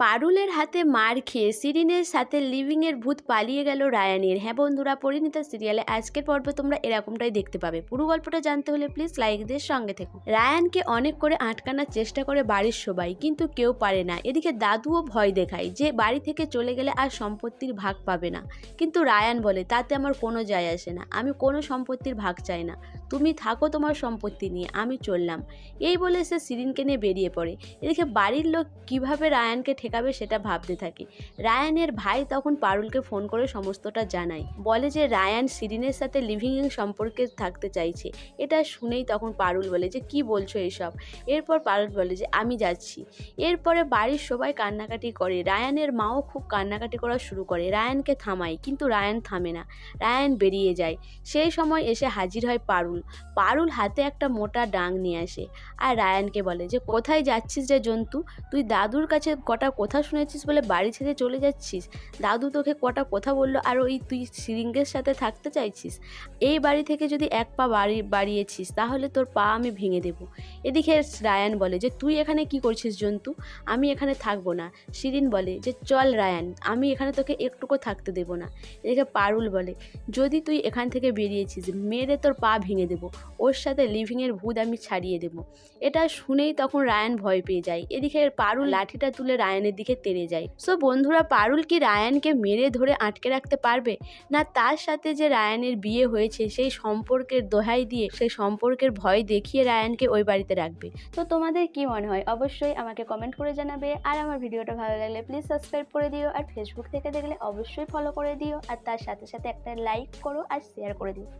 পারুলের হাতে মার খেয়ে সিরিনের সাথে লিভিংয়ের ভূত পালিয়ে গেল রায়ানের। হ্যাঁ বন্ধুরা পরিণীতা সিরিয়ালে আজকের পর্বে তোমরা এরকমটাই দেখতে পাবে। পুরো গল্পটা জানতে হলে প্লিজ লাইক দিয়ে সঙ্গে থেকো। রায়ানকে অনেক করে আটকানোর চেষ্টা করে বাড়ির সবাই, কিন্তু কেউ পারে না। এদিকে দাদুও ভয় দেখায় যে বাড়ি থেকে চলে গেলে আর সম্পত্তির ভাগ পাবে না। কিন্তু রায়ান বলে, তাতে আমার কোনো যায় আসে না। আমি কোনো সম্পত্তির ভাগ চাই না। তুমি থাকো তোমার সম্পত্তি নিয়ে, আমি চললাম। এই বলে সে সিরিনকে নিয়ে বেরিয়ে পড়ে। এদিকে বাড়ির লোক কীভাবে রায়ানকে ঠেকাবে সেটা ভাবতে থাকে। রায়ানের ভাই তখন পারুলকে ফোন করে সমস্তটা জানায়। বলে যে রায়ান সিরিনের সাথে লিভিং সম্পর্কে থাকতে চাইছে। এটা শুনেই তখন পারুল বলে যে, কি বলছো এইসব এরপর পারুল বলে যে, আমি যাচ্ছি। এরপরে বাড়ির সবাই কান্নাকাটি করে। রায়ানের মাও খুব কান্নাকাটি করা শুরু করে। রায়ানকে থামায়, কিন্তু রায়ান থামে না। রায়ান বেরিয়ে যায়। সেই সময় এসে হাজির হয় পারুল। পারুল হাতে একটা মোটা ডাং নিয়ে আসে। আর রায়ানকে বলে যে, কোথায় যাচ্ছিস রে জন্তু? তুই দাদুর কাছে কটা কথা শুনেছিস বলে বাড়ি ছেড়ে চলে যাচ্ছিস? দাদু তোকে কটা কথা বলল আর ওই তুই সিরিঙ্গের সাথে থাকতে চাইছিস? এই বাড়ি থেকে যদি এক পা বাড়ি, বাড়িয়েছিস, তাহলে তোর পা আমি ভেঙে দেবো। এদিকে রায়ান বলে যে, তুই এখানে কি করছিস জন্তু? আমি এখানে থাকব না। শিরিন বলে যে, চল রায়ান, আমি এখানে তোকে একটুকু থাকতে দেবো না। এদিকে পারুল বলে, যদি তুই এখান থেকে বেরিয়েছিস, মেরে তোর পা ভেঙে দেবো। ওর সাথে লিভিংয়ের ভূত আমি ছাড়িয়ে দেবো। এটা শুনেই তখন রায়ান ভয় পেয়ে যায়। এদিকে পারুল লাঠিটা তুলে রায়ানের দিকে তেড়ে যায়। সো বন্ধুরা, পারুল কি রায়ানকে মেরে ধরে আটকে রাখতে পারবে? না, তার সাথে যে রায়ানের বিয়ে হয়েছে, সেই সম্পর্কের দোহাই দিয়ে, সেই সম্পর্কের ভয় দেখিয়ে রায়ানকে ওই বাড়িতে রাখবে। তো তোমাদের কি মনে হয়? অবশ্যই আমাকে কমেন্ট করে জানাবে। আর আমার ভিডিওটা ভালো লাগলে প্লিজ সাবস্ক্রাইব করে দিও। আর ফেসবুক থেকে দেখলে অবশ্যই ফলো করে দিও। আর তার সাথে সাথে একটা লাইক করো আর শেয়ার করে দিও।